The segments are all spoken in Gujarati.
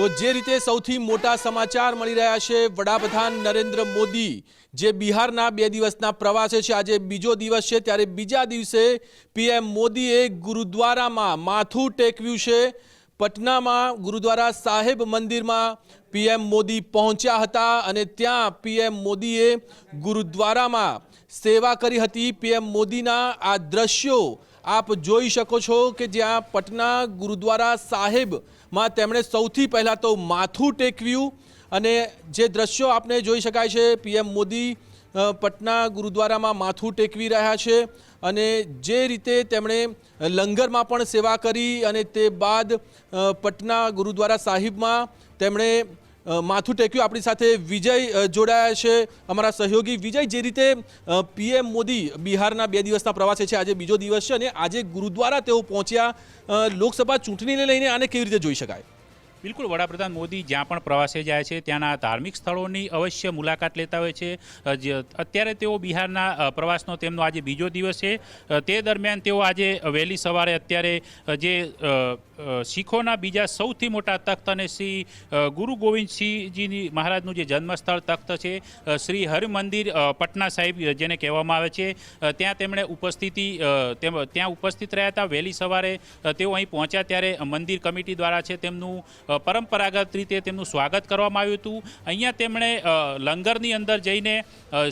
તો જે રીતે સૌથી મોટા સમાચાર મળી રહ્યા છે, વડાપ્રધાન નરેન્દ્ર મોદી, જે બિહારના બે દિવસના પ્રવાસે છે, આજે બીજો દિવસ છે, ત્યારે બીજા દિવસે પીએમ મોદીએ ગુરુદ્વારામાં માથું ટેકવ્યું છે. પટનામાં ગુરુદ્વારા સાહેબ મંદિરમાં પીએમ મોદી પહોંચ્યા હતા અને ત્યાં પીએમ મોદીએ ગુરુદ્વારામાં સેવા કરી હતી. પીએમ મોદીના આ દ્રશ્યો આપ જોઈ શકો છો કે જ્યાં પટના ગુરુદ્વારા સાહેબમાં તેમણે સૌથી પહેલાં તો માથું ટેકવ્યું અને જે દ્રશ્યો આપને જોઈ શકાય છે, પીએમ મોદી પટના ગુરુદ્વારામાં માથું ટેકવી રહ્યા છે અને જે રીતે તેમણે લંગરમાં પણ સેવા કરી અને તે બાદ પટના ગુરુદ્વારા સાહિબમાં તેમણે માથું ટેક્યું. આપણી સાથે વિજય જોડાયા છે. અમારા સહયોગી વિજય, જે રીતે પીએમ મોદી બિહારના બે દિવસના પ્રવાસે છે. આજે બીજો દિવસ છે અને આજે ગુરુદ્વારા તેઓ પહોંચ્યા. લોકસભા ચૂંટણીને લઈને આને કેવી રીતે જોઈ શકાય? બિલકુલ. વડાપ્રધાન મોદી જ્યાં પણ પ્રવાસે જાય છે, ત્યાંના ધાર્મિક સ્થળોની અવશ્ય મુલાકાત લેતા હોય છે. અત્યારે તેઓ બિહારના પ્રવાસનો તેમનો આજે બીજો દિવસ છે. તે દરમિયાન તેઓ આજે વહેલી સવારે અત્યારે જે શીખોના બીજા સૌથી મોટા તખ્ત અને શ્રી ગુરુ ગોવિંદસિંહજીની મહારાજનું જે જન્મસ્થળ તખ્ત છે શ્રી હરિમંદિર પટના સાહેબ જેને કહેવામાં આવે છે ત્યાં તેમણે ઉપસ્થિતિ ત્યાં ઉપસ્થિત રહ્યા હતા. વહેલી સવારે તેઓ અહીં પહોંચ્યા ત્યારે મંદિર કમિટી દ્વારા છે તેમનું પરંપરાગત રીતે તેમનું સ્વાગત કરવામાં આવ્યું હતું. અહીંયા તેમણે લંગરની અંદર જઈને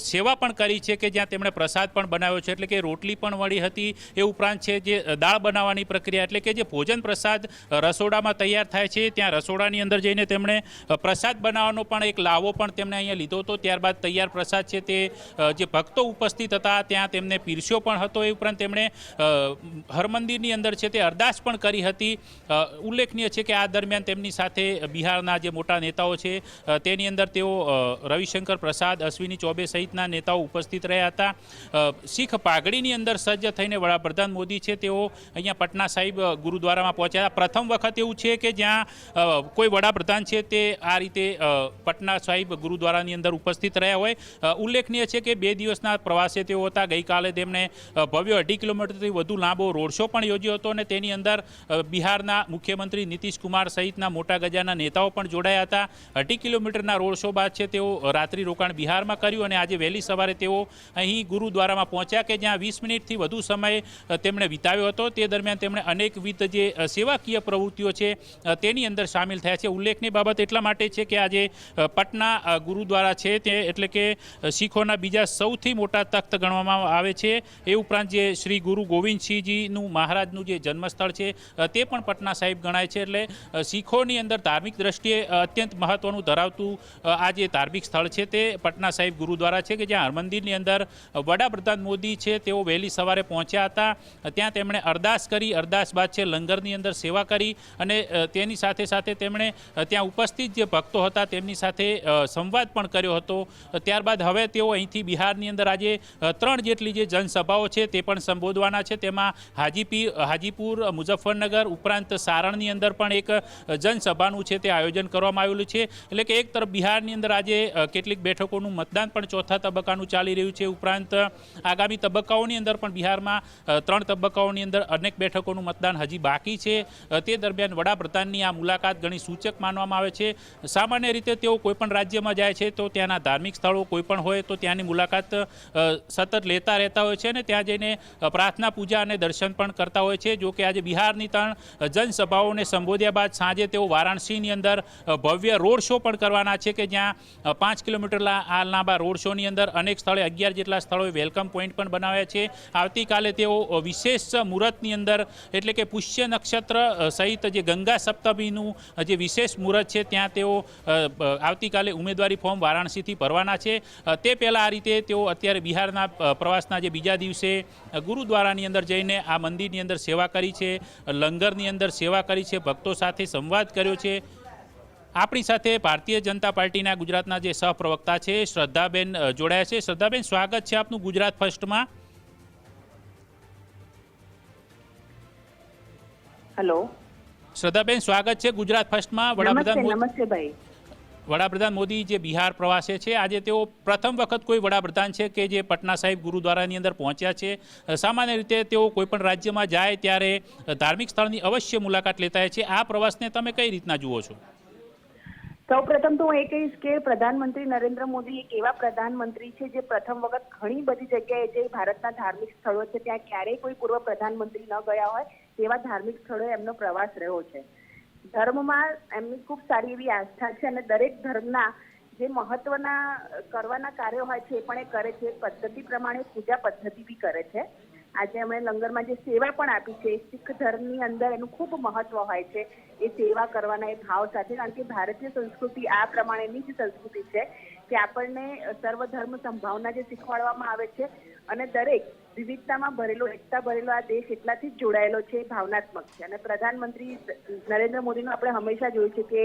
સેવા પણ કરી છે કે જ્યાં તેમણે પ્રસાદ પણ બનાવ્યો છે. એટલે કે રોટલી પણ વળી હતી. એ ઉપરાંત છે જે દાળ બનાવવાની પ્રક્રિયા, એટલે કે જે ભોજન પ્રસાદ અ, રસોડામાં તૈયાર થાય છે. ત્યાં રસોડાની અંદર જઈને તેમણે પ્રસાદ બનાવવાનો પણ એક લાવો પણ તેમણે અહીંયા લીધો હતો. ત્યારબાદ તૈયાર પ્રસાદ છે તે જે ભક્તો ઉપસ્થિત હતા ત્યાં તેમને પીરસ્યો પણ હતો. એ ઉપરાંત તેમણે હરમંદિરની અંદર છે તે અરદાસ પણ કરી હતી. ઉલ્લેખનીય છે કે આ દરમિયાન તેમની સાથે બિહારના જે મોટા નેતાઓ છે તેની અંદર તેઓ રવિશંકર પ્રસાદ અશ્વિની ચૌબે સહિતના નેતાઓ ઉપસ્થિત રહ્યા હતા. શીખ પાઘડીની અંદર સજ્જ થઈને વડાપ્રધાન મોદી છે તેઓ અહીંયા પટના સાહિબ ગુરુદ્વારામાં પહોંચ્યા હતા. પ્રથમ વખત એવું છે કે જ્યાં કોઈ વડાપ્રધાન છે તે આ રીતે પટના સાહિબ ગુરુદ્વારાની અંદર ઉપસ્થિત રહ્યા હોય. ઉલ્લેખનીય છે કે બે દિવસના પ્રવાસે તેઓ હતા. ગઈકાલે તેમણે ભવ્ય અઢી કિલોમીટરથી વધુ લાંબો રોડ શો પણ યોજ્યો હતો અને તેની અંદર બિહારના મુખ્યમંત્રી નીતિશ કુમાર સહિતના મોટા ગજાના નેતાઓ પણ જોડાયા હતા. અઢી કિલોમીટરના રોડ શો બાદ છે તેઓ રાત્રિ રોકાણ બિહારમાં કર્યું અને આજે વહેલી સવારે તેઓ અહીં ગુરુદ્વારામાં પહોંચ્યા કે જ્યાં વીસ મિનિટથી વધુ સમય તેમણે વિતાવ્યો હતો. તે દરમિયાન તેમણે અનેકવિધ જે અ, સેવાકીય પ્રવૃત્તિઓ છે તેની અંદર સામેલ થયા છે. ઉલ્લેખની બાબત એટલા માટે છે કે આજે પટના ગુરુદ્વારા છે તે એટલે કે શીખોના બીજા સૌથી મોટા તખ્ત ગણવામાં આવે છે. એ ઉપરાંત જે શ્રી ગુરુ ગોવિંદસિંહજીનું મહારાજનું જે જન્મસ્થળ છે તે પણ પટના સાહેબ ગણાય છે. એટલે શીખોની અંદર ધાર્મિક દ્રષ્ટિએ અત્યંત મહત્વનું ધરાવતું આ જે ધાર્મિક સ્થળ છે તે પટના સાહેબ ગુરુદ્વારા છે કે જ્યાં હરમંદિરની અંદર વડાપ્રધાન મોદી છે તેઓ વહેલી સવારે પહોંચ્યા હતા. ત્યાં તેમણે અરદાસ કરી. અરદાસ બાદ છે લંગરની અંદર સેવા કરી અને તેની સાથે સાથે તેમણે ત્યાં ઉપસ્થિત જે ભક્તો હતા તેમની સાથે સંવાદ પણ કર્યો હતો. ત્યારબાદ હવે તેઓ અહીંથી બિહારની અંદર આજે ત્રણ જેટલી જે જનસભાઓ છે તે પણ સંબોધવાના છે. તેમાં હાજીપી હાજીપુર, મુઝફ્ફરનગર ઉપરાંત સારણની અંદર પણ એક જનસભાનું છે તે આયોજન કરવામાં આવેલું છે. એટલે કે એક તરફ બિહારની અંદર આજે કેટલીક બેઠકોનું મતદાન પણ ચોથા તબક્કાનું ચાલી રહ્યું છે. ઉપરાંત આગામી તબક્કાઓની અંદર પણ બિહારમાં ત્રણ તબક્કાઓની અંદર અનેક બેઠકોનું મતદાન હજી બાકી છે. તે દરમિયાન વડાપ્રધાનની આ મુલાકાત ઘણી સૂચક માનવામાં આવે છે. સામાન્ય રીતે તેઓ કોઈપણ રાજ્યમાં જાય છે તો ત્યાંના ધાર્મિક સ્થળો કોઈ પણ હોય તો ત્યાંની મુલાકાત સતત લેતા રહેતા હોય છે અને ત્યાં જઈને પ્રાર્થના, પૂજા અને દર્શન પણ કરતા હોય છે. જો કે આજે બિહારની ત્રણ જનસભાઓને સંબોધ્યા બાદ સાંજે તેઓ વારાણસીની અંદર ભવ્ય રોડ શો પણ કરવાના છે કે જ્યાં પાંચ કિલોમીટર આ લાંબા રોડ શોની અંદર અનેક સ્થળે અગિયાર જેટલા સ્થળોએ વેલકમ પોઈન્ટ પણ બનાવ્યા છે. આવતીકાલે તેઓ વિશેષ મુહૂર્તની અંદર, એટલે કે પુષ્ય નક્ષત્ર સહિત જે ગંગા સપ્તમીનું જે વિશેષ મુહૂર્ત છે, ત્યાં તેઓ આવતીકાલે ઉમેદવારી ફોર્મ વારાણસીથી ભરવાના છે. તે પહેલાં આ રીતે તેઓ અત્યારે બિહારના પ્રવાસના જે બીજા દિવસે ગુરુદ્વારાની અંદર જઈને આ મંદિરની અંદર સેવા કરી છે લંગરની અંદર સેવા કરી છે, ભક્તો સાથે સંવાદ કર્યો છે. આપણી સાથે ભારતીય જનતા પાર્ટીના ગુજરાતના જે સહપ્રવક્તા છે, શ્રદ્ધાબેન જોડાયા છે. શ્રદ્ધાબેન, સ્વાગત છે આપનું ગુજરાત ફર્સ્ટમાં. હેલો. શ્રદ્ધાબેન સ્વાગત છે ગુજરાત ફર્સ્ટમાં. વડાપ્રધાન નમસ્તે ભાઈ. વડાપ્રધાન મોદી જે બિહાર પ્રવાસે છે આજે તેઓ પ્રથમ વખત કોઈ વડાપ્રધાન છે કે જે પટના સાહિબ ગુરુદ્વારાની અંદર પહોંચ્યા છે. સામાન્ય રીતે તેઓ કોઈ પણ રાજ્યમાં જાય ત્યારે ધાર્મિક સ્થળની અવશ્ય મુલાકાત લેતા હોય છે. આ પ્રવાસને તમે કઈ રીતના જુઓ છો? સૌ પ્રથમ તો હું એ કહીશ કે પ્રધાનમંત્રી નરેન્દ્ર મોદી એક એવા પ્રધાનમંત્રી છે જે પ્રથમ વખત ઘણી બધી જગ્યાએ જે ભારતના ધાર્મિક સ્થળો છે ત્યાં ક્યારેય કોઈ પૂર્વ પ્રધાનમંત્રી ન ગયા હોય. તેવા ધાર્મિક સ્થળોએ એમનો પ્રવાસ રહ્યો છે. ધર્મમાં એમની ખૂબ સારી એવી આસ્થા છે અને દરેક ધર્મના જે મહત્વના કરવાના કાર્યો હોય છે એ પણ એ કરે છે. પદ્ધતિ પ્રમાણે પૂજા પદ્ધતિ બી કરે છે. આજે એમણે લંગરમાં જે સેવા પણ આપી છે શીખ ધર્મની અંદર એનું ખૂબ મહત્વ હોય છે. એ સેવા કરવાના એ ભાવ સાથે કારણ કે ભારતીય સંસ્કૃતિ આ પ્રમાણેની જ સંસ્કૃતિ છે કે આપણને સર્વધર્મ સંભાવના જે શીખવાડવામાં આવે છે અને દરેક વિવિધતામાં ભરેલો, એકતા ભરેલો આ દેશ એટલાથી જ જોડાયેલો છે ભાવનાત્મક છે. અને પ્રધાનમંત્રી નરેન્દ્ર મોદીનું આપણે હંમેશા જોયું છે કે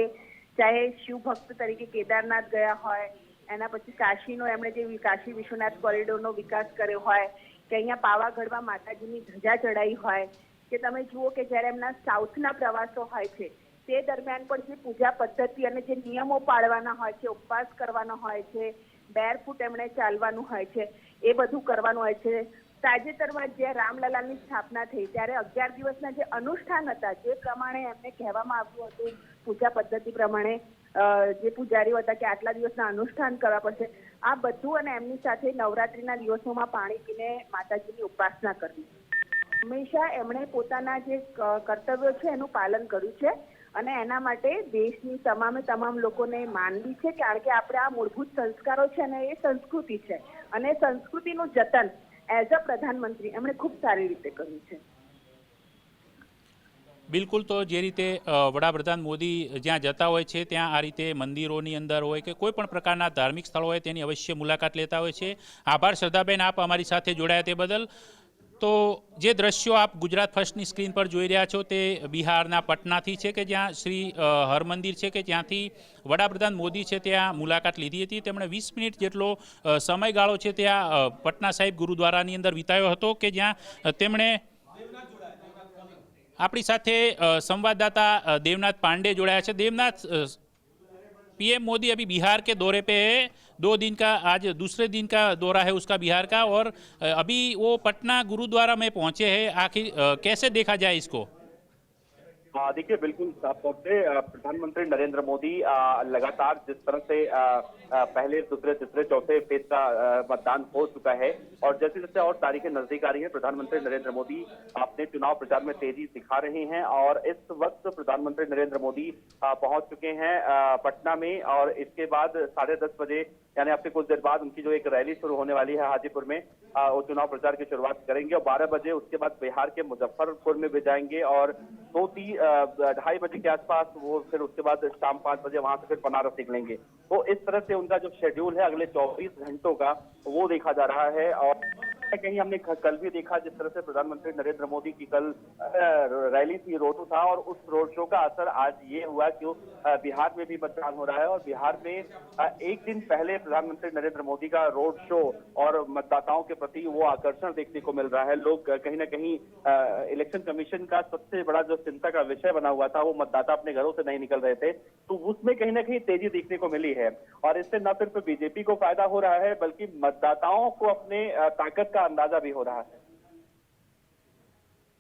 ચાહે શિવ ભક્ત તરીકે કેદારનાથ ગયા હોય, એના પછી કાશીનો એમણે જે કાશી વિશ્વનાથ કોરિડોરનો વિકાસ કર્યો હોય, કે અહીંયા પાવાગઢમાં માતાજીની ધજા ચડાઈ હોય, કે તમે જુઓ કે જ્યારે એમના સાઉથના પ્રવાસો હોય છે, તે દરમિયાન પણ જે પૂજા પદ્ધતિ અને જે નિયમો પાળવાના હોય છે, ઉપવાસ કરવાનો હોય છે બેરફૂટ એમણે ચાલવાનું હોય છે, એ બધું કરવાનું હોય છે. તાજેતરમાં જે રામલલાની સ્થાપના થઈ, ત્યારે અગિયાર દિવસના જે અનુષ્ઠાન હતા, જે પ્રમાણે એમને કહેવામાં આવ્યું હતું, પૂજા પદ્ધતિ પ્રમાણે જે પૂજારીઓ હતા કે આટલા દિવસના અનુષ્ઠાન કરવા પડશે, આ બધું અને એમની સાથે નવરાત્રીના દિવસોમાં પાણી પીને માતાજીની ઉપાસના કરવી. હંમેશા એમણે પોતાના જે કર્તવ્યો છે એનું પાલન કર્યું છે, અને એના માટે દેશની તમામે તમામ લોકોને માનવી છે, કારણ કે આપણે આ મૂળભૂત સંસ્કારો છે અને એ સંસ્કૃતિ છે. અને સંસ્કૃતિનું જતન એઝ અ પ્રધાનમંત્રી, એમણે ખૂબ સારી રીતે કર્યું છે. બિલકુલ તો જે રીતે વડાપ્રધાન મોદી જ્યાં જતા હોય છે, ત્યાં આ રીતે મંદિરોની અંદર હોય કે કોઈ પણ પ્રકારના ધાર્મિક સ્થળો હોય, તેની અવશ્ય મુલાકાત લેતા હોય છે. આભાર, શ્રદ્ધાબેન, આપ અમારી સાથે જોડાયા તે બદલ. તો જે દ્રશ્યો આપ ગુજરાત ફર્સ્ટની સ્ક્રીન પર જોઈ રહ્યા છો તે બિહારના પટનાથી છે કે જ્યાં શ્રી હરમંદિર છે કે જ્યાંથી વડાપ્રધાન મોદી છે ત્યાં મુલાકાત લીધી હતી. તેમણે વીસ મિનિટ જેટલો સમયગાળો છે ત્યાં પટના સાહેબ ગુરુદ્વારાની અંદર વિતાયો હતો કે જ્યાં તેમણે આપણી સાથે સંવાદદાતા દેવનાથ પાંડે જોડાયા છે. દેવનાથ पीएम मोदी अभी बिहार के दौरे पे है। दो दिन का, आज दूसरे दिन का दौरा है उसका बिहार का। और अभी वो पटना, गुरुद्वारा में पहुँचे हैं। आखिर कैसे देखा जाए इसको? देखिए बिल्कुल साफ़ तौर से प्रधानमंत्री नरेंद्र मोदी लगातार जिस तरह से पहले दूसरे तीसरे चौथे फ़ेज़ का मतदान हो चुका है और जैसे जैसे और तारीखें नज़दीक आ रही हैं प्रधानमंत्री नरेंद्र मोदी अपने चुनाव प्रचार में तेज़ी दिखा रहे हैं और इस वक्त प्रधानमंत्री नरेंद्र मोदी पहुँच चुके हैं पटना में और इसके बाद साढ़े दस बजे यानी अब से कुछ देर बाद उनकी जो एक रैली शुरू होने वाली है हाजीपुर में वो चुनाव प्रचार की शुरुआत करेंगे और बारह बजे उसके बाद बिहार के मुजफ्फरपुर में भी जाएँगे और दो ती अ, ढाई बजे के आसपास वो फिर उसके बाद शाम पाँच बजे वहां से फिर बनारस निकलेंगे तो इस तरह से उनका जो शेड्यूल है अगले चौबीस घंटों का वो देखा जा रहा है और कहीं हमने कल भी देखा, जिस तरह से प्रधानमंत्री नरेंद्र मोदी की कल रैली थी, रोड शो था और उस रोड शो का असर आज ये हुआ कि बिहार में भी मतदान हो रहा है और बिहार में एक दिन पहले प्रधानमंत्री नरेंद्र मोदी का रोड शो और मतदाताओं के प्रति वो आकर्षण देखने को मिल रहा है। लोग कहीं ना कहीं इलेक्शन कमीशन का सबसे बड़ा जो चिंता का विषय बना हुआ था, वो मतदाता अपने घरों से नहीं निकल रहे थे तो उसमें कहीं ना कहीं तेज़ी देखने को मिली है। और इससे न सिर्फ़ बीजेपी को फ़ायदा हो रहा है, बल्कि मतदाताओं को अपने ताकत का अंदाज़ा भी हो रहा है।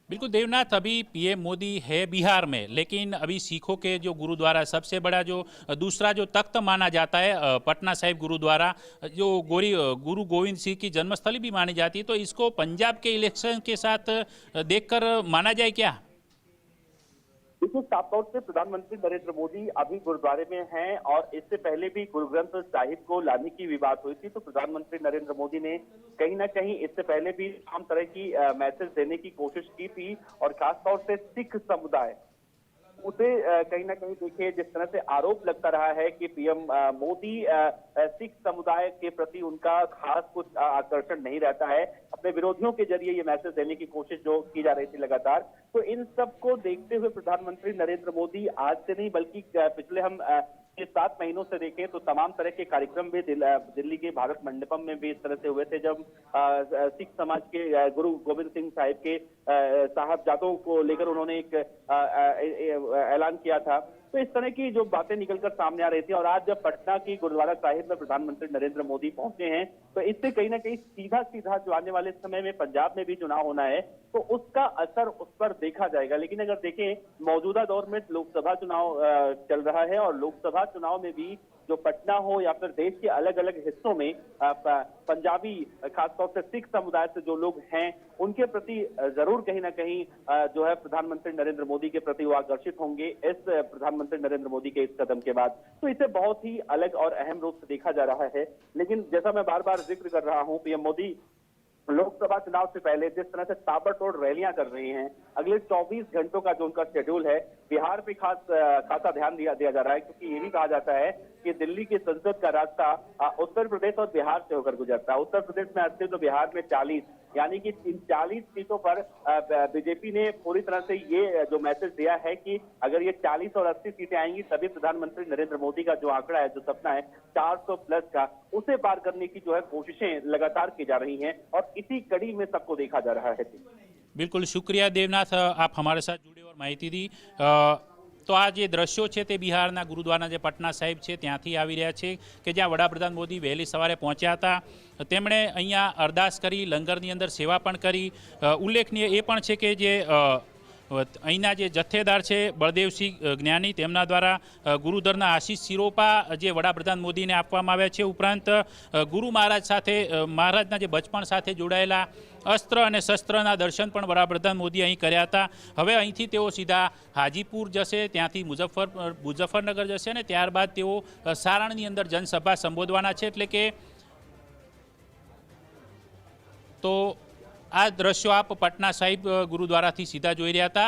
बिल्कुल, देवनाथ, अभी पीएम मोदी है बिहार में, लेकिन अभी सिखों के जो गुरुद्वारा, सबसे बड़ा जो, दूसरा जो तख्त माना जाता है पटना साहिब गुरुद्वारा, जो गोरी गुरु गोविंद सिंह की जन्मस्थली भी मानी जाती है तो इसको पंजाब के इलेक्शन के साथ देखकर माना जाए क्या? देखिए साफ़ तौर से प्रधानमंत्री नरेंद्र मोदी अभी गुरुद्वारे में हैं और इससे पहले भी गुरु ग्रंथ साहिब को लाने की भी बात हुई थी तो प्रधानमंत्री नरेंद्र मोदी ने कहीं ना कहीं इससे पहले भी तमाम तरह की मैसेज देने की कोशिश की थी और खासतौर से सिख समुदाय अ, कहीं ना कहीं देखिए जिस तरह से आरोप लगता रहा है कि पीएम मोदी सिख समुदाय के प्रति उनका खास कुछ आकर्षण नहीं रहता है। अपने विरोधियों के ज़रिए ये मैसेज देने की कोशिश जो की जा रही थी लगातार। तो इन सबको देखते हुए प्रधानमंत्री नरेंद्र मोदी आज से नहीं बल्कि पिछले हम ये सात महीनों से देखें तो तमाम तरह के कार्यक्रम भी दिल- दिल्ली के भारत मंडपम में भी इस तरह से हुए थे। जब सिख समाज के गुरु गोविंद सिंह साहिब के साहब जातों को लेकर उन्होंने एक ऐलान किया था तो इस तरह की जो बातें निकलकर सामने आ रही थी, और आज जब पटना की गुरुद्वारा साहिब में प्रधानमंत्री नरेंद्र मोदी पहुँचे हैं तो इससे कहीं ना कहीं सीधा सीधा जो आने वाले समय में पंजाब में भी चुनाव होना है तो उसका असर उस पर देखा जाएगा। लेकिन अगर देखें, मौजूदा दौर में लोकसभा चुनाव चल रहा है, और लोकसभा चुनाव में भी जो पटना हो या फिर देश के अलग अलग हिस्सों में पंजाबी, खासतौर से सिख समुदाय से जो लोग हैं, उनके प्रति ज़रूर कहीं ना कहीं जो है प्रधानमंत्री नरेंद्र मोदी के प्रति वो आकर्षित होंगे इस प्रधानमंत्री नरेंद्र मोदी के इस कदम के बाद। तो इसे बहुत ही अलग और अहम रूप से देखा जा रहा है। लेकिन जैसा मैं बार बार ज़िक्र कर रहा हूँ, पीएम मोदी लोकसभा चुनाव से पहले जिस तरह से ताबड़तोड़ रैलियाँ कर रहे हैं, अगले 24 घंटों का जो उनका शेड्यूल है बिहार पे खास खासा ध्यान दिया दिया जा रहा है, क्योंकि ये भी कहा जाता है कि दिल्ली की संसद का रास्ता उत्तर प्रदेश और बिहार से होकर गुजरता है। उत्तर प्रदेश में 80 तो बिहार में 40 यानी कि इन 40 सीटों पर बीजेपी ने पूरी तरह से ये, जो मैसेज दिया है कि अगर ये 40 और 80 सीटें आएँगी, तभी प्रधानमंत्री नरेंद्र मोदी का जो आंकड़ा है, जो सपना है 400 प्लस का, उसे पार करने की जो है कोशिशें लगातार की जा रही हैं और इसी कड़ी में सबको देखा जा रहा है। બિલકુલ શુક્રિયા દેવનાથ આપ हमारे साथ जुड़े और માહિતી દી અ, તો આ જે દ્રશ્યો છે તે બિહારના ગુરુદ્વારા જે પટના સાહેબ છે ત્યાંથી આવી રહ્યા છે કે જ્યાં વડાપ્રધાન મોદી વહેલી સવારે પહોંચ્યા હતા તેમણે અહીંયા અરદાસ કરી લંગરની અંદર સેવા પણ કરી અ, ઉલ્લેખનીય એ પણ છે કે જે અ, અહીંના જે જથ્થેદાર છે, બળદેવસિંહ જ્ઞાની, તેમના દ્વારા ગુરુધરના આશીષ સિરોપા જે વડાપ્રધાન મોદીને આપવામાં આવ્યા છે ઉપરાંત ગુરુ મહારાજ સાથે મહારાજના જે બચપણ સાથે જોડાયેલા અસ્ત્ર અને શસ્ત્રના દર્શન પણ વડાપ્રધાન મોદી અહીં કર્યા હતા. હવે અહીંથી તેઓ સીધા હાજીપુર જશે, ત્યાંથી મુઝફ્ફર મુઝફ્ફરનગર જશે અને ત્યારબાદ તેઓ સારણની અંદર જનસભા સંબોધવાના છે. એટલે કે તો આ દ્રશ્યો આપ પટના સાહિબ ગુરુદ્વારાથી સીધા જોઈ રહ્યા હતા.